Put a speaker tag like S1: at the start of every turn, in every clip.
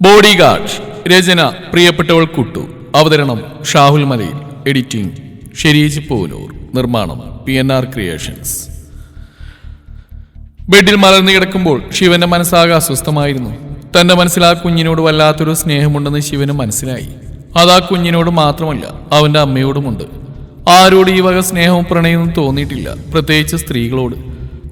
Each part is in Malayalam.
S1: ബോഡി ഗാർഡ് രചന പ്രിയപ്പെട്ടവൾ കുട്ടു. അവതരണം ഷാഹുൽ മലയിൽ. എഡിറ്റിംഗ് ഷെരീജ് പോലൂർ. നിർമ്മാണം പി എൻ ആർ ക്രിയേഷൻസ്. ബെഡിൽ മലർന്നു കിടക്കുമ്പോൾ ശിവന്റെ മനസ്സാകെ അസ്വസ്ഥമായിരുന്നു. തന്റെ മനസ്സിൽ ആ കുഞ്ഞിനോട് വല്ലാത്തൊരു സ്നേഹമുണ്ടെന്ന് ശിവന് മനസ്സിലായി. അത് ആ കുഞ്ഞിനോട് മാത്രമല്ല അവന്റെ അമ്മയോടുമുണ്ട്. ആരോട് ഈ വക സ്നേഹവും പ്രണയവും തോന്നിയിട്ടില്ല പ്രത്യേകിച്ച് സ്ത്രീകളോട്.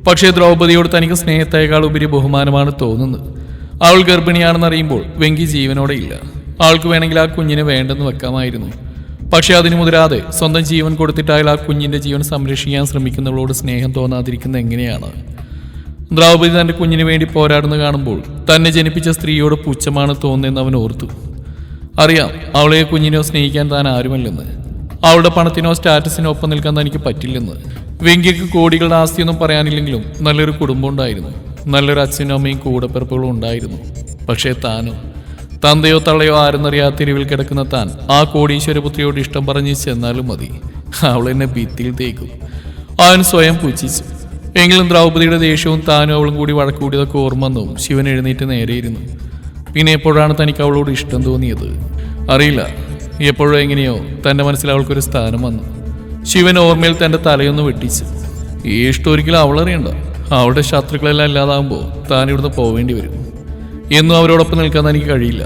S1: പക്ഷേ ദ്രൗപദിയോട് തനിക്ക് സ്നേഹത്തേക്കാൾ ഉപരി ബഹുമാനമാണ് തോന്നുന്നത്. അവൾ ഗർഭിണിയാണെന്നറിയുമ്പോൾ വെങ്കി ജീവനോടെ ഇല്ല. അവൾക്ക് വേണമെങ്കിൽ ആ കുഞ്ഞിനെ വേണ്ടെന്ന് വെക്കാമായിരുന്നു. പക്ഷേ അതിനു മുതിരാതെ സ്വന്തം ജീവൻ കൊടുത്തിട്ടായാൽ ആ കുഞ്ഞിന്റെ ജീവൻ സംരക്ഷിക്കാൻ ശ്രമിക്കുന്നവളോട് സ്നേഹം തോന്നാതിരിക്കുന്നത് എങ്ങനെയാണ്? ദ്രൗപദി തന്റെ കുഞ്ഞിന് വേണ്ടി പോരാടുന്ന കാണുമ്പോൾ തന്നെ ജനിപ്പിച്ച സ്ത്രീയോട് പുച്ഛമാണ് തോന്നുന്നതെന്ന് അവൻ ഓർത്തു. അറിയാം അവളെ കുഞ്ഞിനോ സ്നേഹിക്കാൻ താൻ ആരുമല്ലെന്ന്. അവളുടെ പണത്തിനോ സ്റ്റാറ്റസിനോ ഒപ്പം നിൽക്കാൻ തനിക്ക് പറ്റില്ലെന്ന്. വെങ്കിക്ക് കോടികളുടെ ആസ്തിയൊന്നും പറയാനില്ലെങ്കിലും നല്ലൊരു കുടുംബം ഉണ്ടായിരുന്നു. നല്ലൊരു അച്ഛനും കൂടപ്പിറപ്പുകളും ഉണ്ടായിരുന്നു. പക്ഷേ താനോ തന്തയോ തള്ളയോ ആരെന്നറിയാത്ത തെരുവിൽ കിടക്കുന്ന താൻ ആ കോടീശ്വരപുത്രിയോട് ഇഷ്ടം പറഞ്ഞ് ചെന്നാലും മതി. അവൾ എന്നെ ഭിത്തിയിൽ തേക്കും. അവൻ സ്വയം പുച്ഛിച്ചു എങ്കിലും ദ്രൗപദിയുടെ ദേഷ്യവും താനും അവളും കൂടി വഴക്കൂടിയതൊക്കെ ഓർമ്മ വന്നതും ശിവൻ എഴുന്നേറ്റ് നേരെയിരുന്നു പിന്നെ എപ്പോഴാണ് തനിക്ക് അവളോട് ഇഷ്ടം തോന്നിയത്? അറിയില്ല. എപ്പോഴോ എങ്ങനെയോ തന്റെ മനസ്സിൽ അവൾക്കൊരു സ്ഥാനം വന്നു. ശിവൻ ഓർമ്മയിൽ തന്റെ തലയൊന്ന് വെട്ടിച്ചു. ഈ ഇഷ്ടം ഒരിക്കലും അവളറിയണ്ട. അവളുടെ ശത്രുക്കളെല്ലാം ഇല്ലാതാകുമ്പോൾ താൻ ഇവിടുന്ന് പോവേണ്ടി വരും. എന്നും അവരോടൊപ്പം നിൽക്കാൻ എനിക്ക് കഴിയില്ല.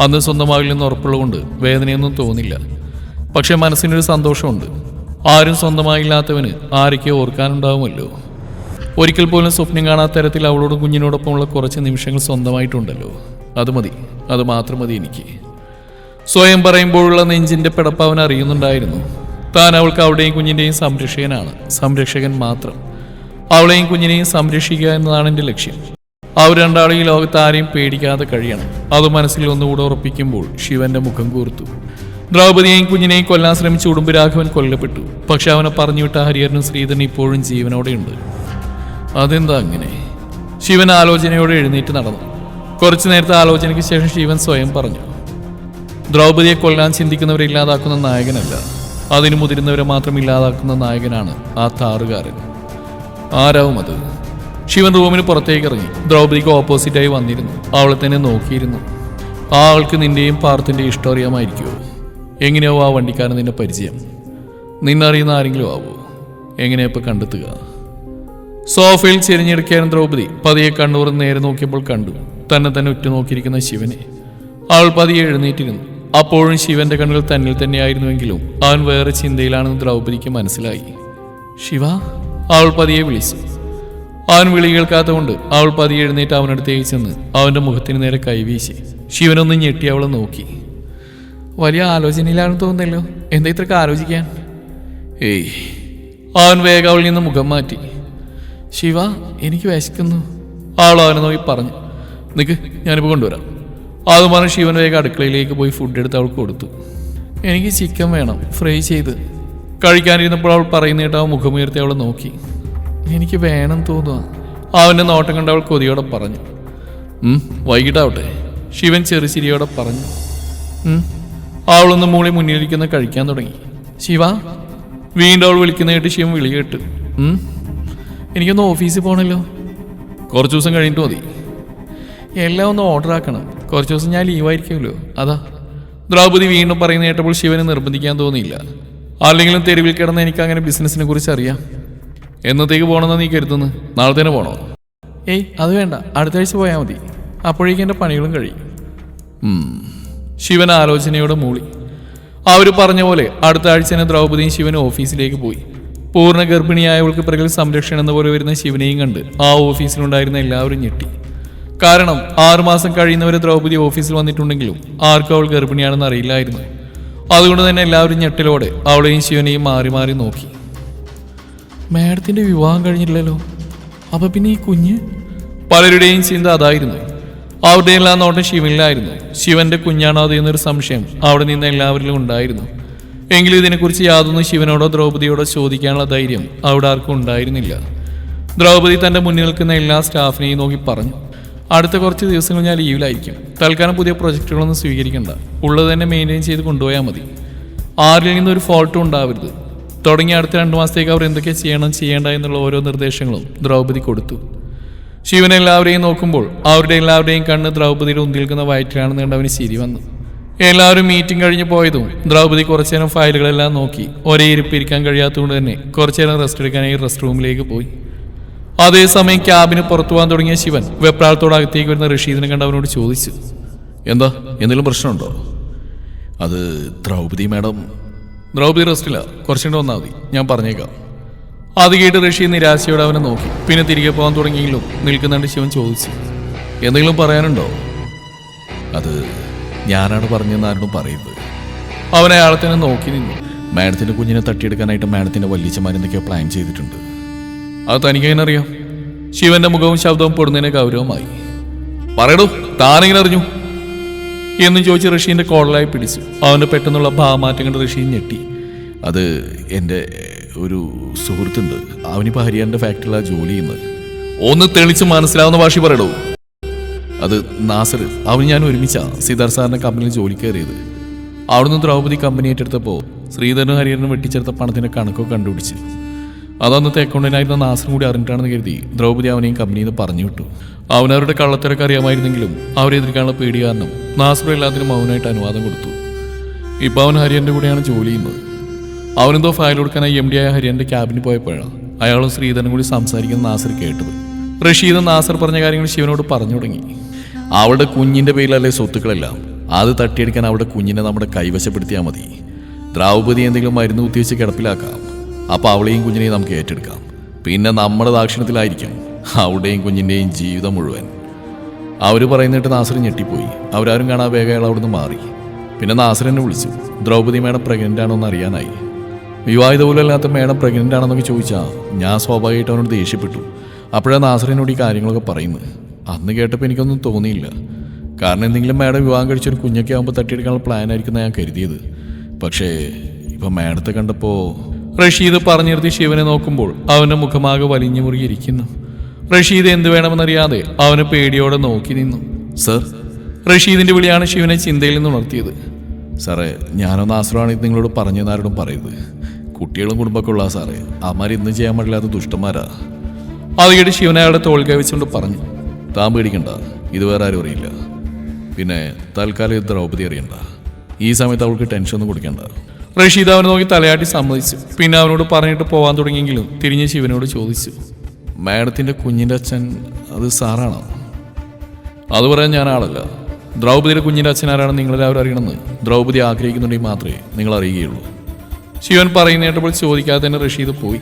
S1: അന്ന് സ്വന്തമാകില്ലെന്ന് ഉറപ്പുള്ളതുകൊണ്ട് വേദനയൊന്നും തോന്നില്ല. പക്ഷെ മനസ്സിനൊരു സന്തോഷമുണ്ട്. ആരും സ്വന്തമായില്ലാത്തവന് ആരൊക്കെ ഓർക്കാനുണ്ടാവുമല്ലോ. ഒരിക്കൽ പോലും സ്വപ്നം കാണാത്ത തരത്തിൽ അവളോടും കുഞ്ഞിനോടൊപ്പമുള്ള കുറച്ച് നിമിഷങ്ങൾ സ്വന്തമായിട്ടുണ്ടല്ലോ. അത് മതി. അത് മാത്രം മതി എനിക്ക്. സ്വയം പറയുമ്പോഴുള്ള നെഞ്ചിന്റെ പിടപ്പ് അവൻ അറിയുന്നുണ്ടായിരുന്നു. താൻ അവൾക്ക് അവിടെയും കുഞ്ഞിന്റെയും സംരക്ഷകനാണ്. സംരക്ഷകൻ മാത്രം. അവളെയും കുഞ്ഞിനെയും സംരക്ഷിക്കുക എന്നതാണ് എന്റെ ലക്ഷ്യം. അവർ രണ്ടാളും ഈ ലോകത്ത് ആരെയും പേടിക്കാതെ കഴിയണം. അത് മനസ്സിൽ ഒന്നുകൂടെ ഉറപ്പിക്കുമ്പോൾ ശിവന്റെ മുഖം കൂർത്തു. ദ്രൗപതിയെയും കുഞ്ഞിനെയും കൊല്ലാൻ ശ്രമിച്ച ഉടുമ്പ് രാഘവൻ കൊല്ലപ്പെട്ടു. പക്ഷെ അവനെ പറഞ്ഞുവിട്ട ഹരിഹരനും ശ്രീധരനും ഇപ്പോഴും ജീവനോടെയുണ്ട്. അതെന്താ അങ്ങനെ? ശിവൻ ആലോചനയോടെ എഴുന്നേറ്റ് നടന്നു. കുറച്ചു നേരത്തെ ആലോചനയ്ക്ക് ശേഷം ശിവൻ സ്വയം പറഞ്ഞു. ദ്രൗപതിയെ കൊല്ലാൻ ചിന്തിക്കുന്നവരെ ഇല്ലാതാക്കുന്ന നായകനല്ല. അതിന് മുതിരുന്നവരെ മാത്രം ഇല്ലാതാക്കുന്ന നായകനാണ് ആ താറുകാരൻ. ആരാവും അത്? ശിവൻ റൂമിന് പുറത്തേക്ക് ഇറങ്ങി. ദ്രൗപദിക്ക് ഓപ്പോസിറ്റായി വന്നിരുന്നു. അവളെ തന്നെ നോക്കിയിരുന്നു. ആ ആൾക്ക് നിന്റെയും പാർത്ഥിന്റെയും ഇഷ്ടം അറിയാമായിരിക്കുമോ എങ്ങനെയാവും ആ വണ്ടിക്കാരൻ നിന്നെ പരിചയം? നിന്നറിയുന്ന ആരെങ്കിലും ആവോ? എങ്ങനെയാ ഇപ്പൊ കണ്ടെത്തുക? സോഫയിൽ ചെരിഞ്ഞെടുക്കാൻ ദ്രൗപദി പതിയെ കണ്ണൂർ നേരെ നോക്കിയപ്പോൾ കണ്ടു. തന്നെ തന്നെ ഉറ്റുനോക്കിയിരിക്കുന്ന ശിവനെ. അവൾ പതിയെ എഴുന്നേറ്റിരുന്നു. അപ്പോഴും ശിവന്റെ കണ്ണുകൾ തന്നിൽ തന്നെയായിരുന്നുവെങ്കിലും അവൻ വേറെ ചിന്തയിലാണെന്ന് ദ്രൗപദിക്ക് മനസ്സിലായി. ശിവ? അവൾ പതിയെ വിളിച്ചു. അവൻ വിളി കേൾക്കാത്തതുകൊണ്ട് അവൾ പതിയെ എഴുന്നേറ്റ് അവനടുത്തേക്ക് ചെന്ന് അവന്റെ മുഖത്തിന് നേരെ കൈവീശി ശിവനൊന്ന് ഞെട്ടി അവളെ നോക്കി. വലിയ ആലോചനയിലാണെന്ന് തോന്നുന്നല്ലോ. എന്താ ഇത്രക്ക് ആലോചിക്കാൻ? ഏയ്. അവൻ വേഗം അവളിൽ നിന്ന് മുഖം മാറ്റി. ശിവ എനിക്ക് വിശക്കുന്നു. ആൾ അവനെ നോക്കി പറഞ്ഞു. നിക്ക് ഞാനിപ്പോൾ കൊണ്ടുവരാം. അത് പറഞ്ഞ് ശിവൻ വേഗം അടുക്കളയിലേക്ക് പോയി ഫുഡ് എടുത്ത് അവൾക്ക് കൊടുത്തു. എനിക്ക് ചിക്കൻ വേണം. ഫ്രൈ ചെയ്ത് കഴിക്കാനിരുന്നപ്പോൾ അവൾ പറയുന്ന കേട്ട് മുഖമുയർത്തി അവൾ നോക്കി. എനിക്ക് വേണം തോന്നുക അവന്റെ നോട്ടം കണ്ട് അവൾ കൊതിയോടെ പറഞ്ഞു. വൈകിട്ടാവട്ടെ. ശിവൻ ചെറുചിരിയോടെ പറഞ്ഞു. അവളൊന്ന് മൂളി മുന്നിലിരിക്കുന്ന കഴിക്കാൻ തുടങ്ങി. ശിവ വീണ്ടും അവൾ വിളിക്കുന്ന കേട്ട് ശിവൻ വിളി കേട്ടു. എനിക്കൊന്ന് ഓഫീസിൽ പോകണല്ലോ കുറച്ച് ദിവസം കഴിഞ്ഞിട്ട് മതി. എല്ലാം ഒന്ന് ഓർഡർ ആക്കണം. കുറച്ച് ദിവസം ഞാൻ ലീവായിരിക്കുമല്ലോ അതാ. ദ്രൗപദി വീണ്ടും പറയുന്ന കേട്ടപ്പോൾ ശിവനെ നിർബന്ധിക്കാൻ തോന്നിയില്ല. അല്ലെങ്കിലും തെരുവിൽ കിടന്ന് എനിക്ക് അങ്ങനെ ബിസിനസ്സിനെ കുറിച്ച് അറിയാം. എന്നത്തേക്ക് പോകണമെന്ന് നീ കരുതുന്നു? നാളെ തന്നെ പോകണോ ഏയ് അത് വേണ്ട. അടുത്ത ആഴ്ച പോയാൽ മതി. അപ്പോഴേക്കും എന്റെ പണികളും കഴിയും. ശിവൻ ആലോചനയോടെ മൂളി. അവർ പറഞ്ഞ പോലെ അടുത്ത ആഴ്ച തന്നെ ദ്രൗപദിയും ശിവനും ഓഫീസിലേക്ക് പോയി. പൂർണ ഗർഭിണിയായവൾക്ക് പിറകിൽ സംരക്ഷണം എന്ന പോലെ വരുന്ന ശിവനെയും കണ്ട് ആ ഓഫീസിലുണ്ടായിരുന്ന എല്ലാവരും ഞെട്ടി. കാരണം ആറുമാസം കഴിയുന്നവരെ ദ്രൗപദി ഓഫീസിൽ വന്നിട്ടുണ്ടെങ്കിലും ആർക്കും അവൾ ഗർഭിണിയാണെന്ന് അറിയില്ലായിരുന്നു. അതുകൊണ്ട് തന്നെ എല്ലാവരും ഞെട്ടിലോടെ അവളെയും ശിവനെയും മാറി മാറി നോക്കി. മാഡത്തിന്റെ വിവാഹം കഴിഞ്ഞില്ലല്ലോ അപ്പൊ പിന്നെ ഈ കുഞ്ഞ്? പലരുടെയും ചിന്ത അതായിരുന്നു. അവരുടെ എല്ലാം നോട്ടം ശിവനിലായിരുന്നു. ശിവന്റെ കുഞ്ഞാണോ അത് എന്നൊരു സംശയം അവിടെ നിന്ന് എല്ലാവരിലും ഉണ്ടായിരുന്നു. എങ്കിലും ഇതിനെക്കുറിച്ച് യാതൊന്നും ശിവനോടോ ദ്രൗപദിയോടോ ചോദിക്കാനുള്ള ധൈര്യം അവിടെ ആർക്കും ഉണ്ടായിരുന്നില്ല. ദ്രൗപദി തന്റെ മുന്നിൽ നിൽക്കുന്ന എല്ലാ സ്റ്റാഫിനെയും നോക്കി പറഞ്ഞു. അടുത്ത കുറച്ച് ദിവസങ്ങൾ ഞാൻ ലീവിലായിരിക്കും. തൽക്കാലം പുതിയ പ്രൊജക്റ്റുകളൊന്നും സ്വീകരിക്കണ്ട. ഉള്ളത് തന്നെ മെയിന്റെയിൻ ചെയ്ത് കൊണ്ടുപോയാൽ മതി. ആരിൽ നിന്നും ഒരു ഫോൾട്ടും ഉണ്ടാവരുത്. തുടങ്ങിയ അടുത്ത രണ്ട് മാസത്തേക്ക് അവർ എന്തൊക്കെ ചെയ്യണം ചെയ്യേണ്ട എന്നുള്ള ഓരോ നിർദ്ദേശങ്ങളും ദ്രൗപദി കൊടുത്തു. ശിവൻ എല്ലാവരെയും നോക്കുമ്പോൾ അവരുടെ എല്ലാവരുടെയും കണ്ണ് ദ്രൗപദിയുടെ ഉന്തിൽക്കുന്ന വയറ്റിലാണെന്ന് കണ്ട് അവന് ശരി വന്നു. എല്ലാവരും മീറ്റിംഗ് കഴിഞ്ഞ് പോയതും ദ്രൗപദി കുറച്ചേരം ഫയലുകളെല്ലാം നോക്കി. ഒരേ ഇരിപ്പിരിക്കാൻ കഴിയാത്തതുകൊണ്ട് തന്നെ കുറച്ചേരം റെസ്റ്റ് എടുക്കാനായി റെസ്റ്റ് റൂമിലേക്ക് പോയി. അതേസമയം ക്യാബിന് പുറത്തു പോകാൻ തുടങ്ങിയ ശിവൻ വെപ്രാളത്തോട് അകത്തേക്ക് വരുന്ന റഷീദിനെ കണ്ട് അവനോട് ചോദിച്ചു
S2: എന്താ? എന്തെങ്കിലും പ്രശ്നമുണ്ടോ? അത് ദ്രൗപദി മാഡം.
S1: ദ്രൗപദി റെസ്റ്റില്ല കുറച്ചുകൊണ്ട് വന്നാൽ മതി. ഞാൻ പറഞ്ഞേക്കാം. അത് കേട്ട് റഷീദ് നിരാശയോടെ അവനെ നോക്കി. പിന്നെ തിരികെ പോകാൻ തുടങ്ങിയെങ്കിലും നിൽക്കുന്നുണ്ട് ശിവൻ ചോദിച്ചു
S2: എന്തെങ്കിലും പറയാനുണ്ടോ? അത് ഞാനാണ് പറഞ്ഞതെന്ന് ആരോടും പറയുന്നത്.
S1: അവൻ അയാളെ തന്നെ നോക്കി നിന്നു.
S2: മാഡത്തിന്റെ കുഞ്ഞിനെ തട്ടിയെടുക്കാനായിട്ട് മാഡത്തിന്റെ വല്യച്ചമാരെന്തൊക്കെയോ പ്ലാൻ ചെയ്തിട്ടുണ്ട്.
S1: അത് തനിക്കെങ്ങനെ അറിയാം? ശിവന്റെ മുഖവും ശബ്ദവും പൊടുന്നതിനെ ഗൗരവമായി. പറയടൂ താനെങ്ങനെ അറിഞ്ഞു? എന്ന് ചോദിച്ച് ഋഷീന്റെ കോളലായി പിടിച്ചു. അവന്റെ പെട്ടെന്നുള്ള ഭാവമാറ്റം കണ്ട് ഋഷി ഞെട്ടി.
S2: അത് എന്റെ ഒരു സുഹൃത്തുണ്ട്. അവനിപ്പോൾ ഹരിയാന്റെ ഫാക്ടറിയിലാണ് ജോലി ചെയ്യുന്നത്.
S1: ഒന്ന് തെളിച്ച് മനസ്സിലാവുന്ന ഭാഷ പറയടൂ.
S2: അത് നാസർ അവൻ ഞാൻ ഒരുമിച്ചാ സീതാർ സാറിന്റെ കമ്പനിയിൽ ജോലി കയറിയത്.
S1: അവിടുന്ന് ദ്രൗപദി കമ്പനി ഏറ്റെടുത്തപ്പോൾ ശ്രീധരനും ഹരിഹരനും വെട്ടിച്ചെടുത്ത പണത്തിന്റെ കണക്കൊക്കെ കണ്ടുപിടിച്ച്. അതന്നത്തെ അക്കൗണ്ടന്റായിരുന്ന നാസറും കൂടി അറിഞ്ഞിട്ടാണെന്ന് കരുതി ദ്രൗപദി അവനെയും കമ്പനിയിൽ നിന്ന് പറഞ്ഞു വിട്ടു. അവനവരുടെ കള്ളത്തിരക്ക് അറിയാമായിരുന്നെങ്കിലും അവരെ എതിർക്കാനുള്ള പേടി കാരണം നാസർ എല്ലാത്തിനും അവനായിട്ട് അനുവാദം കൊടുത്തു. ഇപ്പം അവൻ ഹരിയന്റെ കൂടെയാണ് ജോലി ചെയ്യുന്നത്. അവനെന്തോ ഫയൽ കൊടുക്കാനായി എം ഡി ആയ ഹരിയന്റെ ക്യാബിന് പോയപ്പോഴാണ് അയാളും ശ്രീധരനും കൂടി സംസാരിക്കുന്ന നാസർ കേട്ടത്. റഷീദ് നാസർ പറഞ്ഞ കാര്യങ്ങൾ ശിവനോട് പറഞ്ഞു തുടങ്ങി.
S2: അവളുടെ കുഞ്ഞിന്റെ പേരിലല്ലേ സ്വത്തുക്കളെല്ലാം? അത് തട്ടിയെടുക്കാൻ അവളുടെ കുഞ്ഞിനെ നമ്മുടെ കൈവശപ്പെടുത്തിയാൽ മതി. ദ്രൗപദി എന്തെങ്കിലും മരുന്ന് കുത്തിവെച്ച് കിടപ്പിലാക്കാം. അപ്പൊ അവളെയും കുഞ്ഞിനെയും നമുക്ക് ഏറ്റെടുക്കാം. പിന്നെ നമ്മുടെ ദാക്ഷിണത്തിലായിരിക്കും അവളുടെയും കുഞ്ഞിന്റെയും ജീവിതം മുഴുവൻ. അവർ പറയുന്നിട്ട് നാസർ ഞെട്ടിപ്പോയി. അവരാരും കാണാൻ വേഗം അയാൾ അവിടുന്ന് മാറി. പിന്നെ നാസർ എന്നെ വിളിച്ചു. ദ്രൗപദി മേഡം പ്രഗ്നന്റ് ആണോന്ന് അറിയാനായി. വിവാഹിത പോലും അല്ലാത്ത മേഡം പ്രഗ്നന്റ് ആണെന്നൊക്കെ ചോദിച്ചാൽ ഞാൻ സ്വാഭാവികമായിട്ട് അവനോട് ദേഷ്യപ്പെട്ടു. അപ്പോഴാണ് നാസറിനോട് ഈ കാര്യങ്ങളൊക്കെ പറയുന്നത് അന്ന് കേട്ടപ്പോൾ എനിക്കൊന്നും തോന്നിയില്ല. കാരണം എന്തെങ്കിലും മേഡം വിവാഹം കഴിച്ചൊരു കുഞ്ഞൊക്കെ ആകുമ്പോൾ തട്ടിയെടുക്കാനുള്ള പ്ലാനായിരിക്കുന്ന ഞാൻ കരുതിയത്. പക്ഷേ ഇപ്പം മേഡത്തെ കണ്ടപ്പോൾ
S1: റഷീദ് പറഞ്ഞിരുത്തി ശിവനെ നോക്കുമ്പോൾ അവന്റെ മുഖമാകെ വലിഞ്ഞു മുറുകിയിരിക്കുന്നു. റഷീദ് എന്ത് വേണമെന്നറിയാതെ അവന് പേടിയോടെ നോക്കി നിന്നു.
S2: സർ.
S1: റഷീദിന്റെ വിളിയാണ് ശിവനെ ചിന്തയിൽ നിന്ന് ഉണർത്തിയത്.
S2: സാറേ ഞാനൊന്ന് ആശ്രമാണ് നിങ്ങളോട് പറഞ്ഞു ആരോടും പറയരുത്. കുട്ടികളും കുടുംബമൊക്കെ ഉള്ള സാറേ. അമാർ ഇന്ന് ചെയ്യാൻ പാടില്ലാത്ത ദുഷ്ടന്മാരാ.
S1: അത് കേട്ട് ശിവനെ അയാളുടെ തോൾ കവിച്ചുകൊണ്ട് പറഞ്ഞു.
S2: താൻ പേടിക്കണ്ട ഇത് വേറെ ആരും അറിയില്ല. പിന്നെ തൽക്കാലം ഇത് ദ്രൗപദി അറിയണ്ട. ഈ സമയത്ത് അവൾക്ക് ടെൻഷൻ ഒന്നും കൊടുക്കണ്ട.
S1: റഷീദ് അവനെ നോക്കി തലയാട്ടി സമ്മതിച്ചു. പിന്നെ അവനോട് പറഞ്ഞിട്ട് പോവാൻ തുടങ്ങിയെങ്കിലും തിരിഞ്ഞ് ശിവനോട് ചോദിച്ചു.
S2: മാഡത്തിന്റെ കുഞ്ഞിന്റെ അച്ഛൻ അത് സാറാണോ?
S1: അത് പറയാൻ ഞാൻ ആളല്ല. ദ്രൗപതിയുടെ കുഞ്ഞിന്റെ അച്ഛൻ ആരാണെന്ന് നിങ്ങളെല്ലാവരും അറിയണമെന്ന്
S2: ദ്രൗപതി ആഗ്രഹിക്കുന്നുണ്ടെങ്കിൽ മാത്രമേ നിങ്ങൾ അറിയുകയുള്ളൂ.
S1: ശിവൻ പറയുന്നേട്ടപ്പോൾ ചോദിക്കാതെ തന്നെ റഷീദ് പോയി.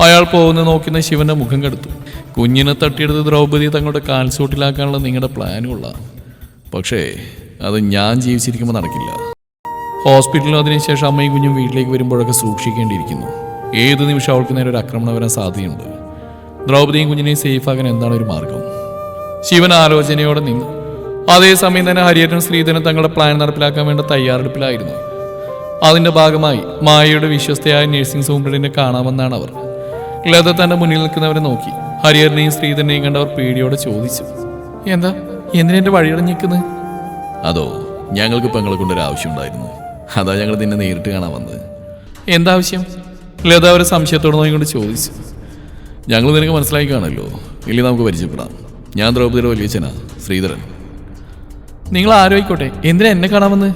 S1: അയാൾ പോകുന്ന നോക്കുന്ന ശിവന്റെ മുഖം കെടുത്തു. കുഞ്ഞിനെ തട്ടിയെടുത്ത് ദ്രൗപതി തങ്ങളുടെ കാൽസൂട്ടിലാക്കാനുള്ള നിങ്ങളുടെ പ്ലാനുള്ള പക്ഷേ അത് ഞാൻ ജീവിച്ചിരിക്കുമ്പോൾ നടക്കില്ല. ഹോസ്പിറ്റലിലും അതിനുശേഷം അമ്മയും കുഞ്ഞും വീട്ടിലേക്ക് വരുമ്പോഴൊക്കെ സൂക്ഷിക്കേണ്ടിയിരിക്കുന്നു. ഏത് നിമിഷം അവൾക്ക് നേരെ ഒരു ആക്രമണം വരാൻ സാധ്യതയുണ്ട്. ദ്രൗപദിയും കുഞ്ഞിനെയും സേഫാകാൻ എന്താണ് ഒരു മാർഗം? ശിവൻ ആലോചനയോടെ നിന്നു അതേസമയം തന്നെ ഹരിയറ്റൻ ശ്രീധരൻ തങ്ങളുടെ പ്ലാൻ നടപ്പിലാക്കാൻ വേണ്ട തയ്യാറെടുപ്പിലായിരുന്നു. അതിന്റെ ഭാഗമായി മായയുടെ വിശ്വസ്തയായ നഴ്സിംഗ് സൂപ്രണ്ടിനെ കാണാമെന്നാണ് അവർ. ലത തന്റെ മുന്നിൽ നിൽക്കുന്നവരെ നോക്കി ഹരിഹരനെയും ശ്രീധരനെയും കണ്ടവർ പേടിയോടെ ചോദിച്ചു എന്താ? എന്തിനെന്റെ വഴിയടഞ്ഞിരിക്കുന്നത്
S2: അതോ ഞങ്ങൾക്ക് പെങ്ങളെ കൊണ്ടൊരു ആവശ്യമുണ്ടായിരുന്നു അതാ ഞങ്ങൾ നിന്നെ നേരിട്ട് കാണാൻ വന്നത്.
S1: എന്താവശ്യം ലത അവരെ സംശയത്തോടെ നോക്കിക്കൊണ്ട് ചോദിച്ചു.
S2: ഞങ്ങൾ നിനക്ക് മനസ്സിലാക്കി കാണല്ലോ ഇല്ലെങ്കിൽ നമുക്ക് പരിചയപ്പെടാം. ഞാൻ ദ്രൗപദിയുടെ വലിയച്ഛനാ ശ്രീധരൻ.
S1: നിങ്ങൾ ആരോയിക്കോട്ടെ? എന്തിനാ എന്നെ കാണാമെന്ന്?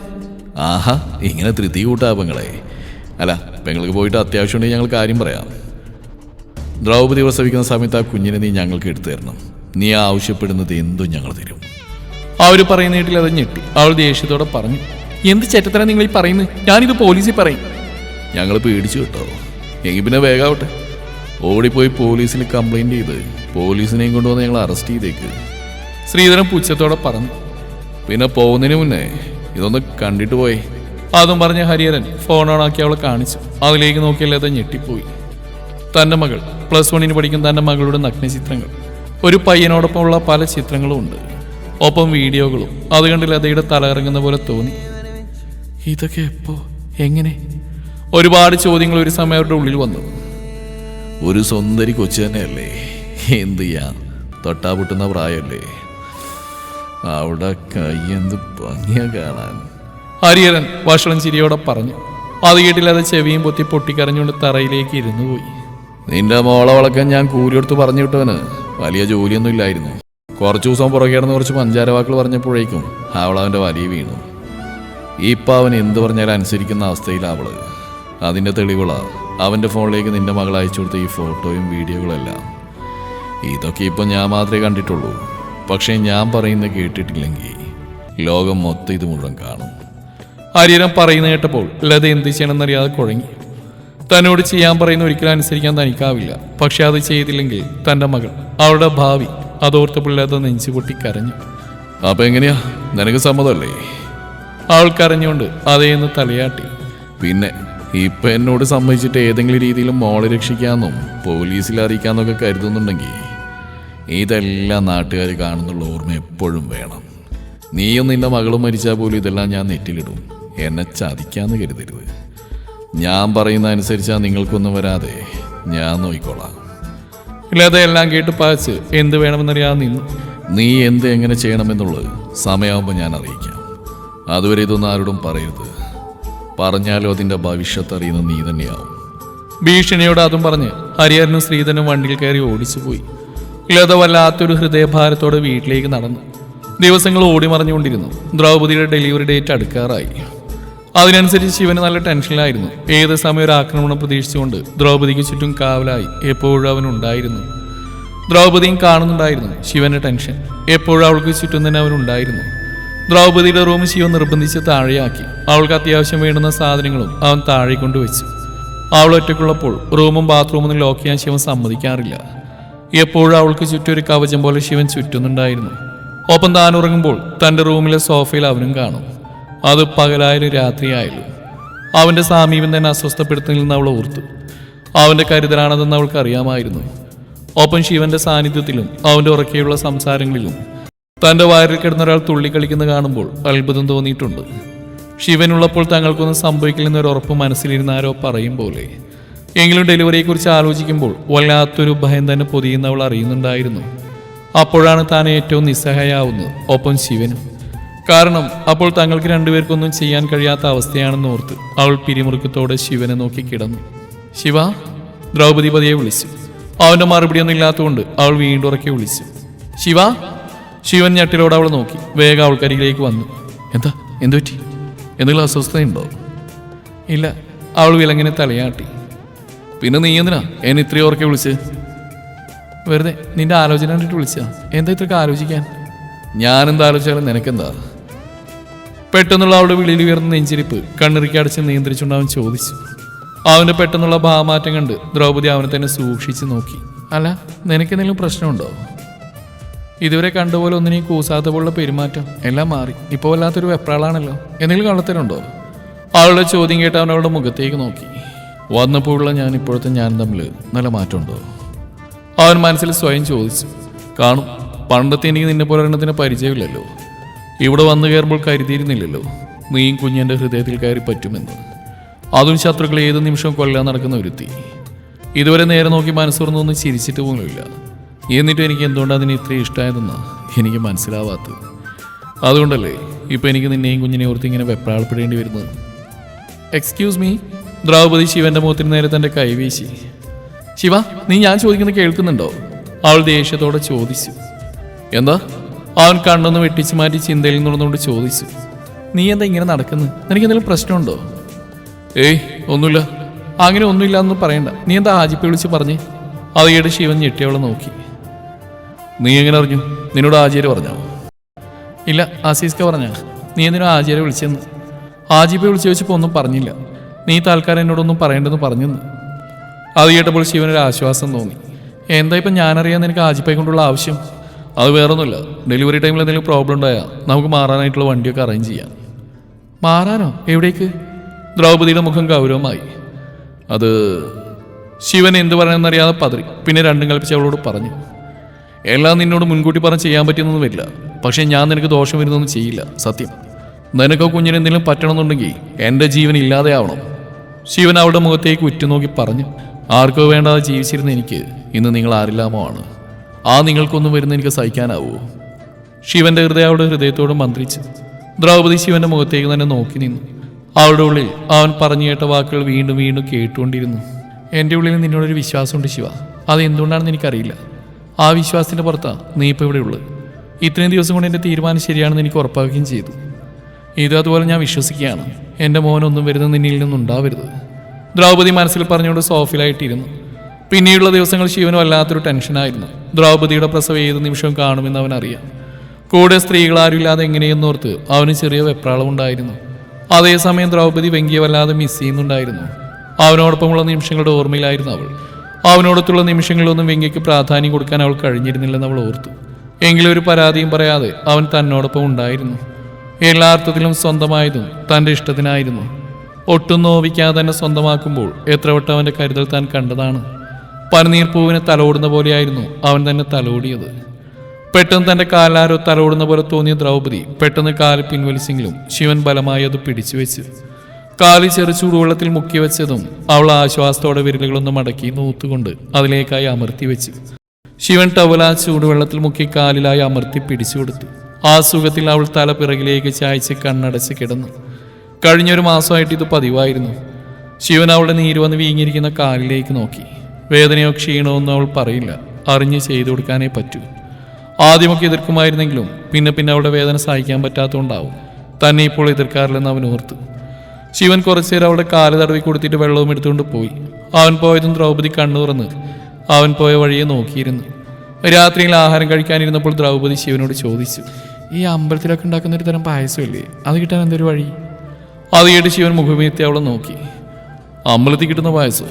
S2: ആഹാ ഇങ്ങനെ തൃതി കൂട്ടാ പെങ്ങളെ. അല്ല പെങ്ങൾക്ക് പോയിട്ട് അത്യാവശ്യം ഉണ്ടെങ്കിൽ ഞങ്ങൾ കാര്യം പറയാം. ദ്രൗപദി പ്രസവിക്കുന്ന സമയത്ത് ആ കുഞ്ഞിനെ നീ ഞങ്ങൾക്ക് എടുത്തു തരണം. നീ ആവശ്യപ്പെടുന്നത് എന്തും ഞങ്ങൾ തരും.
S1: അവർ പറയുന്ന വീട്ടിൽ അത് ഞെട്ടി. അവൾ ദേഷ്യത്തോടെ പറഞ്ഞു. എന്ത് ചെറ്റത്തര നിങ്ങൾ ഈ പറയുന്നത് ഞാനിത് പോലീസിൽ പറയും.
S2: ഞങ്ങൾ പേടിച്ചു കേട്ടോ. എങ്കിൽ പിന്നെ വേഗാവട്ടെ. ഓടിപ്പോയി പോലീസിൽ കംപ്ലൈന്റ് ചെയ്ത് പോലീസിനെയും കൊണ്ടുവന്ന് ഞങ്ങൾ അറസ്റ്റ് ചെയ്തേക്ക്.
S1: ശ്രീധരൻ പുച്ഛത്തോടെ പറഞ്ഞു.
S2: പിന്നെ പോകുന്നതിന് മുന്നേ ഇതൊന്ന് കണ്ടിട്ട് പോയി.
S1: അതും പറഞ്ഞ ഹരിഹരൻ ഫോൺ ഓൺ ആക്കി അവളെ കാണിച്ചു. അതിലേക്ക് നോക്കിയല്ലാതെ ഞെട്ടിപ്പോയി. തന്റെ മകൾ പ്ലസ് വണ്ണിന് പഠിക്കുന്ന തന്റെ മകളുടെ നഗ്ന ചിത്രങ്ങൾ ഒരു പയ്യനോടൊപ്പമുള്ള പല ചിത്രങ്ങളും ഉണ്ട്. ഒപ്പം വീഡിയോകളും. അത് കണ്ട് ലതയുടെ തലകറങ്ങുന്ന പോലെ തോന്നി. ഇതൊക്കെ എപ്പോ എങ്ങനെ? ഒരുപാട് ചോദ്യങ്ങൾ ഒരു സമയം അവരുടെ ഉള്ളിൽ വന്നു.
S2: ഒരു സുന്ദരി കൊച്ചു തന്നെയല്ലേ? എന്ത് ചെയ്യാം? തൊട്ടാ പൊട്ടുന്ന പ്രായമല്ലേ? അവിടെ കൈ എന്ത് ഭംഗിയാ കാണാൻ.
S1: ഹരിഹരൻ ഭക്ഷണം ചിരിയോടെ പറഞ്ഞു. അത് കേട്ടില്ലാതെ ചെവിയും പൊത്തി പൊട്ടിക്കരഞ്ഞുകൊണ്ട് തറയിലേക്ക് ഇരുന്നു പോയി.
S2: നിന്റെ മോളെ വളക്കാൻ ഞാൻ കൂലിയെടുത്ത് പറഞ്ഞു വിട്ടവന് വലിയ ജോലിയൊന്നും ഇല്ലായിരുന്നു. കുറച്ചു ദിവസം പുറകെ കിടന്ന് കുറച്ച് പഞ്ചാര വാക്കുകൾ പറഞ്ഞപ്പോഴേക്കും അവളവന്റെ വലിയ വീണു. ഇപ്പം അവൻ എന്ത് പറഞ്ഞാലും അനുസരിക്കുന്ന അവസ്ഥയിലാണ് അവൾ. അതിന്റെ തെളിവുകളാണ് അവന്റെ ഫോണിലേക്ക് നിന്റെ മകൾ അയച്ചു കൊടുത്ത ഈ ഫോട്ടോയും വീഡിയോകളെല്ലാം. ഇതൊക്കെ ഇപ്പം ഞാൻ മാത്രമേ കണ്ടിട്ടുള്ളൂ. പക്ഷേ ഞാൻ പറയുന്നത് കേട്ടിട്ടില്ലെങ്കിൽ ലോകം മൊത്തം ഇത് മുഴുവൻ കാണും.
S1: ആര്യനം പറയുന്ന കേട്ടപ്പോൾ ലത എന്ത് ചെയ്യണമെന്നറിയാതെ കുഴങ്ങി. തന്നോട് ചെയ്യാൻ പറയുന്ന ഒരിക്കലും അനുസരിക്കാൻ തനിക്കാവില്ല. പക്ഷെ അത് ചെയ്തില്ലെങ്കിൽ തന്റെ മകൾ അവളുടെ ഭാവി അതോർത്തപ്പോൾ ലത നെഞ്ചു പൊട്ടി കരഞ്ഞു.
S2: അപ്പം എങ്ങനെയാ? നിനക്ക് സമ്മതമല്ലേ?
S1: അവൾ കരഞ്ഞുകൊണ്ട് അതേന്ന് തലയാട്ടി.
S2: പിന്നെ ഇപ്പൊ എന്നോട് സമ്മതിച്ചിട്ട് ഏതെങ്കിലും രീതിയിലും മോളെ രക്ഷിക്കാന്നും പോലീസിൽ അറിയിക്കാന്നൊക്കെ കരുതുന്നുണ്ടെങ്കിൽ ഇതെല്ലാം നാട്ടുകാർ കാണുന്നുള്ള ഓർമ്മ എപ്പോഴും വേണം. നീയും നിന്റെ മകളും മരിച്ചാൽ പോലും ഇതെല്ലാം ഞാൻ നെറ്റിലിടും. എന്നെ ചതിക്കാന്ന് കരുതരുത്. ഞാൻ പറയുന്ന അനുസരിച്ചാ നിങ്ങൾക്കൊന്നും വരാതെ ഞാൻ നോക്കിക്കോളാം
S1: ഇല്ലാതെ എല്ലാം കേട്ട് പാച്ച് എന്ത് വേണമെന്നറിയാ നിന്നു.
S2: നീ എന്ത് എങ്ങനെ ചെയ്യണമെന്നുള്ളത് സമയമാകുമ്പോൾ ഞാൻ അറിയിക്കാം. അതുവരെ ഇതൊന്നും ആരോടും പറയരുത്. പറഞ്ഞാലോ അതിന്റെ ഭവിഷ്യത്ത് അറിയുന്ന നീ തന്നെയാവും.
S1: ഭീഷണിയോട് അതും പറഞ്ഞ് ഹരിഹരനും ശ്രീധനും വണ്ടിയിൽ കയറി ഓടിച്ചു പോയി ലത വല്ലാത്തൊരു ഹൃദയഭാരത്തോടെ വീട്ടിലേക്ക് നടന്നു. ദിവസങ്ങൾ ഓടി മറിഞ്ഞുകൊണ്ടിരുന്നു. ദ്രൗപദിയുടെ ഡെലിവറി ഡേറ്റ് അടുക്കാറായി. അതിനനുസരിച്ച് ശിവന് നല്ല ടെൻഷനിലായിരുന്നു. ഏത് സമയം ഒരു ആക്രമണം പ്രതീക്ഷിച്ചുകൊണ്ട് ദ്രൗപതിക്ക് ചുറ്റും കാവലായി. എപ്പോഴും അവൻ ഉണ്ടായിരുന്നു. ദ്രൗപദിയും കാണുന്നുണ്ടായിരുന്നു ശിവന്റെ ടെൻഷൻ. എപ്പോഴും അവൾക്ക് ചുറ്റും തന്നെ അവനുണ്ടായിരുന്നു ദ്രൗപദിയുടെ റൂം ശിവൻ നിർബന്ധിച്ച് താഴെയാക്കി. അവൾക്ക് അത്യാവശ്യം വേണ്ടുന്ന സാധനങ്ങളും അവൻ താഴെ കൊണ്ടുവച്ചു. അവൾ ഒറ്റയ്ക്കുള്ളപ്പോൾ റൂമും ബാത്റൂമും ലോക്ക് ചെയ്യാൻ ശിവൻ സമ്മതിക്കാറില്ല. എപ്പോഴും അവൾക്ക് ചുറ്റും ഒരു കവചം പോലെ ശിവൻ ചുറ്റുന്നുണ്ടായിരുന്നു. ഒപ്പം താൻ ഉറങ്ങുമ്പോൾ തന്റെ റൂമിലെ സോഫയിൽ അവനും കാണും. അത് പകലായാലും രാത്രിയായാലും. അവന്റെ സാമീപ്യം തന്നെ അസ്വസ്ഥപ്പെടുത്തുന്നതിൽ നിന്ന് അവൾ ഓർത്തു. അവന്റെ കരുതലാണതെന്ന് അവൾക്ക് അറിയാമായിരുന്നു. ഒപ്പം ശിവന്റെ സാന്നിധ്യത്തിലും അവന്റെ ഉറക്കെയുള്ള സംസാരങ്ങളിലും തന്റെ വയറിൽ കിടന്ന ഒരാൾ തുള്ളിക്കളിക്കുന്ന കാണുമ്പോൾ അത്ഭുതം തോന്നിയിട്ടുണ്ട്. ശിവനുള്ളപ്പോൾ തങ്ങൾക്കൊന്നും സംഭവിക്കില്ലെന്നൊരു ഉറപ്പ് മനസ്സിലിരുന്ന ആരോ പറയും പോലെ. എങ്കിലും ഡെലിവറിയെക്കുറിച്ച് ആലോചിക്കുമ്പോൾ വല്ലാത്തൊരു ഭയം തന്നെ പൊതിയുന്ന അവൾ അറിയുന്നുണ്ടായിരുന്നു. അപ്പോഴാണ് താൻ ഏറ്റവും നിസ്സഹായാവുന്നത് ഒപ്പം ശിവനും. കാരണം അപ്പോൾ തങ്ങൾക്ക് രണ്ടുപേർക്കൊന്നും ചെയ്യാൻ കഴിയാത്ത അവസ്ഥയാണെന്ന് ഓർത്ത് അവൾ പിരിമുറുക്കത്തോടെ ശിവനെ നോക്കി കിടന്നു. ശിവ ദ്രൗപദി പതിയെ വിളിച്ചു. അവന്റെ മറുപടിയൊന്നും ഇല്ലാത്തതുകൊണ്ട് അവൾ വീണ്ടും ഉറക്കെ വിളിച്ചു. ശിവ ശിവൻ ഞെട്ടിലോട് അവൾ നോക്കി. വേഗം അവൾക്കരികിലേക്ക് വന്നു.
S2: എന്താ? എന്തു പറ്റി എന്തെങ്കിലും അസ്വസ്ഥതയുണ്ടോ?
S1: ഇല്ല. അവൾ വിലങ്ങനെ തലയാട്ടി.
S2: പിന്നെ നീ എന്തിനാ എന്നെ ഇത്രയും ഓർക്കെ വിളിച്ച്?
S1: വെറുതെ നിന്റെ ആലോചന കണ്ടിട്ട് വിളിച്ച എന്താ ഇത്രയൊക്കെ ആലോചിക്കാൻ?
S2: ഞാനെന്താ ആലോചിച്ചാലും നിനക്കെന്താ?
S1: പെട്ടെന്നുള്ള അവളുടെ വിളിയിൽ ഉയർന്ന നെഞ്ചിരിപ്പ് കണ്ണിറുക്കി അടച്ച് നിയന്ത്രിച്ചുകൊണ്ട് അവൻ ചോദിച്ചു. അവന്റെ പെട്ടെന്നുള്ള ഭാവമാറ്റം കണ്ട് ദ്രൗപദി അവനെ തന്നെ സൂക്ഷിച്ചു നോക്കി. അല്ല നിനക്കെന്തെങ്കിലും പ്രശ്നമുണ്ടോ? ഇതുവരെ കണ്ടുപോലെ ഒന്നിനെയും കൂസാത്ത പോലുള്ള പെരുമാറ്റം എല്ലാം മാറി. ഇപ്പോൾ വല്ലാത്തൊരു വെപ്രാളാണല്ലോ. എന്തെങ്കിലും കള്ളത്തരുണ്ടോ ആളുടെ ചോദ്യം കേട്ട് അവൻ അവളുടെ മുഖത്തേക്ക് നോക്കി.
S2: വന്നപ്പോഴുള്ള ഞാൻ ഇപ്പോഴത്തെ ഞാൻ തമ്മിൽ നല്ല മാറ്റമുണ്ടോ?
S1: അവൻ മനസ്സിൽ സ്വയം ചോദിച്ചു. കാണും. പണ്ടത്തെ എനിക്ക് നിന്നെ പോലെ എണ്ണത്തിന് പരിചയമില്ലല്ലോ. ഇവിടെ വന്നു കയറുമ്പോൾ കരുതിയിരുന്നില്ലല്ലോ. നീയും കുഞ്ഞെന്റെ ഹൃദയത്തിൽ കയറി പറ്റുമെന്ന്. അതും ശത്രുക്കളെ ഏത് നിമിഷവും കൊല്ലാൻ നടക്കുന്ന ഒരുത്തി. ഇതുവരെ നേരെ നോക്കി മനസ്സുറന്നൊന്ന് ചിരിച്ചിട്ട് പോലുമില്ല. എന്നിട്ടും എനിക്ക് എന്തുകൊണ്ടാണ് അതിന് ഇത്രയും ഇഷ്ടമായതെന്നാ എനിക്ക് മനസ്സിലാവാത്തത്. അതുകൊണ്ടല്ലേ ഇപ്പം എനിക്ക് നിന്നെയും കുഞ്ഞിനെ ഓർത്ത് ഇങ്ങനെ വെപ്രാളപ്പെടേണ്ടി വരുന്നത്? എക്സ്ക്യൂസ് മീ ദ്രൗപദി ശിവന്റെ മുഖത്തിന് നേരെ തന്റെ കൈവീശി ശിവ നീ ഞാൻ ചോദിക്കുന്നത് കേൾക്കുന്നുണ്ടോ? അവൾ ദേഷ്യത്തോടെ ചോദിച്ചു. എന്താ? അവൻ കണ്ണൊന്ന് വെട്ടിച്ച് മാറ്റി ചിന്തയിൽ നിന്നുകൊണ്ട് ചോദിച്ചു. നീ എന്താ ഇങ്ങനെ നടക്കുന്നത് എനിക്ക് എന്തെങ്കിലും പ്രശ്നമുണ്ടോ? ഏയ് ഒന്നുമില്ല. അങ്ങനെ ഒന്നുമില്ല എന്ന് പറയണ്ട. നീ എന്താ ആജിപ്പ വിളിച്ച് പറഞ്ഞേ? അത് കേട്ട് ശിവൻ ഞെട്ടി അവളെ നോക്കി.
S2: നീ എങ്ങനെ അറിഞ്ഞു? നിന്നോട് ആചാര്യ പറഞ്ഞോ?
S1: ഇല്ല ആസീസ്ക്ക് പറഞ്ഞ? നീ എന്തിനാ ആചാര്യ വിളിച്ചെന്ന്? ആജിപ്പ വിളിച്ചു ചോദിച്ചപ്പോൾ ഒന്നും പറഞ്ഞില്ല. നീ തൽക്കാലം എന്നോടൊന്നും പറയേണ്ടെന്ന് പറഞ്ഞെന്ന്. അത് കേട്ടപ്പോൾ ശിവനൊരു ആശ്വാസം തോന്നി. എന്താ ഇപ്പം ഞാനറിയാൻ നിനക്ക് ആജിപ്പയെ കൊണ്ടുള്ള ആവശ്യം?
S2: അത് വേറൊന്നുമില്ല. ഡെലിവറി ടൈമിൽ എന്തെങ്കിലും പ്രോബ്ലം ഉണ്ടായാൽ നമുക്ക് മാറാനായിട്ടുള്ള വണ്ടിയൊക്കെ അറേഞ്ച് ചെയ്യാം.
S1: മാറാനോ? എവിടേക്ക്? ദ്രൗപദിയുടെ മുഖം ഗൗരവമായി.
S2: അത്
S1: ശിവൻ എന്ത് പറയണമെന്നറിയാതെ പതറി. പിന്നെ രണ്ടും കൽപ്പിച്ച് അവളോട് പറഞ്ഞു.
S2: എല്ലാം നിന്നോട് മുൻകൂട്ടി പറഞ്ഞ് ചെയ്യാൻ പറ്റുന്നൊന്നും വരില്ല. പക്ഷേ ഞാൻ നിനക്ക് ദോഷം വരുന്നൊന്നും ചെയ്യില്ല സത്യം. നിനക്കോ കുഞ്ഞിന് എന്തെങ്കിലും പറ്റണമെന്നുണ്ടെങ്കിൽ എന്റെ ജീവൻ ഇല്ലാതെ ആവണം.
S1: ശിവൻ അവളുടെ മുഖത്തേക്ക് ഉറ്റുനോക്കി പറഞ്ഞു
S2: ആർക്കോ വേണ്ടാതെ ജീവിച്ചിരുന്ന എനിക്ക് ഇന്ന് നിങ്ങൾ ആരില്ലാമോ ആണ്. ആ നിങ്ങൾക്കൊന്നും വരുന്ന എനിക്ക് സഹിക്കാനാവോ?
S1: ശിവന്റെ ഹൃദയം അവളുടെ ഹൃദയത്തോട് മന്ത്രിച്ച് ദ്രൗപദി ശിവന്റെ മുഖത്തേക്ക് തന്നെ നോക്കി നിന്നു. അവളുടെ ഉള്ളിൽ അവൻ പറഞ്ഞു കേട്ട വാക്കുകൾ വീണ്ടും വീണ്ടും കേട്ടുകൊണ്ടിരുന്നു. എന്റെ ഉള്ളിൽ നിന്നോടൊരു വിശ്വാസമുണ്ട് ശിവ. അത് എന്തുകൊണ്ടാണെന്ന് എനിക്കറിയില്ല. ആ വിശ്വാസത്തിന്റെ പുറത്താ നീ ഇപ്പോൾ ഇവിടെ ഉള്ളത്. ഇത്രയും ദിവസം കൊണ്ട് എന്റെ തീരുമാനം ശരിയാണെന്ന് എനിക്ക് ഉറപ്പാക്കുകയും ചെയ്തു. ഇത് അതുപോലെ ഞാൻ വിശ്വസിക്കുകയാണ്. എന്റെ മോനൊന്നും വരുന്ന നിന്നിൽ നിന്നുണ്ടാവരുത് ദ്രൗപദി മനസ്സിൽ പറഞ്ഞുകൊണ്ട് സോഫിലായിട്ടിരുന്നു. പിന്നീടുള്ള ദിവസങ്ങൾ ശിവന് വല്ലാത്തൊരു ടെൻഷനായിരുന്നു ദ്രൗപദിയുടെ പ്രസവം ഏത് നിമിഷവും കാണുമെന്ന് അവനറിയാം കൂടെ സ്ത്രീകൾ ആരുമില്ലാതെ എങ്ങനെയെന്നോർത്ത് അവന് ചെറിയ വെപ്രാളമുണ്ടായിരുന്നു അതേസമയം ദ്രൗപദി വെങ്കിയെ വല്ലാതെ മിസ് ചെയ്യുന്നുണ്ടായിരുന്നു. അവനോടൊപ്പമുള്ള നിമിഷങ്ങളുടെ ഓർമ്മയിലായിരുന്നു അവൾ. അവനോടൊത്തുള്ള നിമിഷങ്ങളിലൊന്നും വിങ്ങയ്ക്ക് പ്രാധാന്യം കൊടുക്കാൻ അവൾ കഴിഞ്ഞിരുന്നില്ലെന്ന് അവൾ ഓർത്തു. എങ്കിലും ഒരു പരാതിയും പറയാതെ അവൻ തന്നോടൊപ്പം ഉണ്ടായിരുന്നു. എല്ലാ അർത്ഥത്തിലും സ്വന്തമായതും തന്റെ ഇഷ്ടത്തിനായിരുന്നു. ഒട്ടും നോവിക്കാതെ തന്നെ സ്വന്തമാക്കുമ്പോൾ എത്ര വട്ടം അവന്റെ കരുതൽ താൻ കണ്ടതാണ്. പനിനീർ പൂവിനെ തലോടുന്ന പോലെയായിരുന്നു അവൻ തന്നെ തലോടിയത്. പെട്ടെന്ന് തന്റെ കാലാരോ തലോടുന്ന പോലെ തോന്നിയ ദ്രൗപദി പെട്ടെന്ന് കാൽ പിൻവലിച്ചെങ്കിലും ശിവൻ ബലമായി അത് പിടിച്ചു വെച്ചു കാൽ ചെറു ചൂടുവെള്ളത്തിൽ മുക്കി വെച്ചതും അവൾ ആശ്വാസത്തോടെ വിരലുകളൊന്ന് മടക്കി നൂത്തുകൊണ്ട് അതിലേക്കായി അമർത്തി വെച്ചു. ശിവൻ ടവല ചൂടുവെള്ളത്തിൽ മുക്കി കാലിലായി അമർത്തി പിടിച്ചു കൊടുത്തു. ആ സുഖത്തിൽ അവൾ തല പിറകിലേക്ക് ചായച്ച് കണ്ണടച്ച് കിടന്നു. കഴിഞ്ഞൊരു മാസമായിട്ട് ഇത് പതിവായിരുന്നു. ശിവൻ അവളുടെ നീര് വന്ന് വീങ്ങിയിരിക്കുന്ന കാലിലേക്ക് നോക്കി. വേദനയോ ക്ഷീണമോ ഒന്നും അവൾ പറയില്ല. അറിഞ്ഞ് ചെയ്തു കൊടുക്കാനേ പറ്റൂ. ആദ്യമൊക്കെ എതിർക്കുമായിരുന്നെങ്കിലും പിന്നെ പിന്നെ അവളുടെ വേദന സഹിക്കാൻ പറ്റാത്തതുകൊണ്ടാവും. തന്നെ ഇപ്പോൾ എതിർക്കാറില്ലെന്ന് അവൻ ഓർത്തു. ശിവൻ കുറച്ചുനേരം അവളുടെ കാൽ തടവി കൊടുത്തിട്ട് വെള്ളവും എടുത്തുകൊണ്ട് പോയി. അവൻ പോയതും ദ്രൗപദി കണ്ണു തുറന്ന് അവൻ പോയ വഴിയെ നോക്കിയിരുന്നു. രാത്രിയിൽ ആഹാരം കഴിക്കാനിരുന്നപ്പോൾ ദ്രൗപദി ശിവനോട് ചോദിച്ചു ഈ അമ്പലത്തിലൊക്കെ ഉണ്ടാക്കുന്ന ഒരു തരം പായസമില്ലേ? അത് കിട്ടാൻ എന്തൊരു വഴി? അത് കേട്ട് ശിവൻ മുഖമേത്തി അവളെ നോക്കി. അമ്പലത്തിൽ കിട്ടുന്ന പായസോ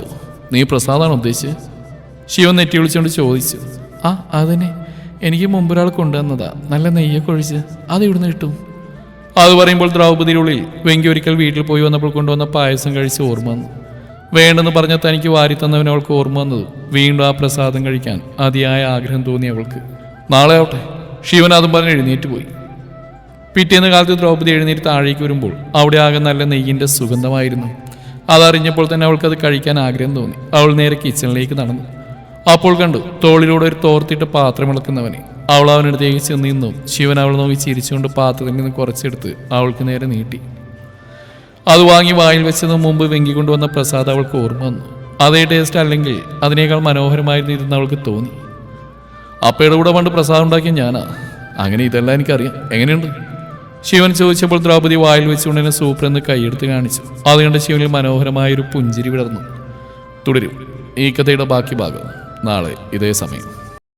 S1: നീ പ്രസാദാണ് ഉദ്ദേശിച്ചത് ശിവൻ നെറ്റി വിളിച്ചുകൊണ്ട് ചോദിച്ചു ആ അതന്നെ എനിക്ക് മുമ്പൊരാൾ കൊണ്ടുവന്നതാ. നല്ല നെയ്യൊക്കെ ഒഴിച്ച് അത് ഇവിടുന്ന് കിട്ടും? അത് പറയുമ്പോൾ ദ്രൗപതിയുടെ ഉള്ളിൽ വെങ്കി ഒരിക്കൽ വീട്ടിൽ പോയി വന്നപ്പോൾ കൊണ്ടുവന്ന പായസം കഴിച്ച് ഓർമ്മ വന്നു. വേണ്ടെന്ന് പറഞ്ഞ തനിക്ക് വാരി തന്നവൻ അവൾക്ക് ഓർമ്മ വന്നത് വീണ്ടും ആ പ്രസാദം കഴിക്കാൻ അതിയായ ആഗ്രഹം തോന്നി അവൾക്ക്. നാളെ ആവട്ടെ. ശിവൻ അതും പറഞ്ഞ് എഴുന്നേറ്റ് പോയി. പിറ്റേന്ന് കാലത്ത് ദ്രൗപദി എഴുന്നേറ്റ് താഴേക്ക് വരുമ്പോൾ അവിടെ ആകെ നല്ല നെയ്യിന്റെ സുഗന്ധമായിരുന്നു. അതറിഞ്ഞപ്പോൾ തന്നെ അവൾക്കത് കഴിക്കാൻ ആഗ്രഹം തോന്നി. അവൾ നേരെ കിച്ചണിലേക്ക് നടന്നു. അപ്പോൾ കണ്ടു തോളിലൂടെ ഒരു തോർത്തിട്ട് പാത്രം ഇളക്കുന്നവനെ. അവൾ അവനടുത്തേക്ക് ചെന്ന് നിന്നു. ശിവൻ അവൾ നോക്കി ചിരിച്ചുകൊണ്ട് പാത്രത്തിൽ നിന്ന് കുറച്ചെടുത്ത് അവൾക്ക് നേരെ നീട്ടി. അത് വാങ്ങി വായിൽ വെച്ചതിന് മുമ്പ് വെങ്കി കൊണ്ടുവന്ന പ്രസാദ് അവൾക്ക് ഓർമ്മ വന്നു. അതേ ടേസ്റ്റ് അല്ലെങ്കിൽ അതിനേക്കാൾ മനോഹരമായിരുന്നു ഇതെന്ന് അവൾക്ക് തോന്നി. അപ്പയുടെ കൂടെ പണ്ട് പ്രസാദം ഉണ്ടാക്കിയ ഞാനാ. അങ്ങനെ ഇതെല്ലാം എനിക്കറിയാം. എങ്ങനെയുണ്ട്? ശിവൻ ചോദിച്ചപ്പോൾ ദ്രൗപദി വായിൽ വെച്ചുകൊണ്ട് തന്നെ സൂപ്പർ എന്ന് കൈയെടുത്ത് കാണിച്ചു. അതുകൊണ്ട് ശിവനിൽ മനോഹരമായ ഒരു പുഞ്ചിരി വിടർന്നു തുടരും. ഈ കഥയുടെ ബാക്കി ഭാഗം. നാളെ ഇതേ സമയം.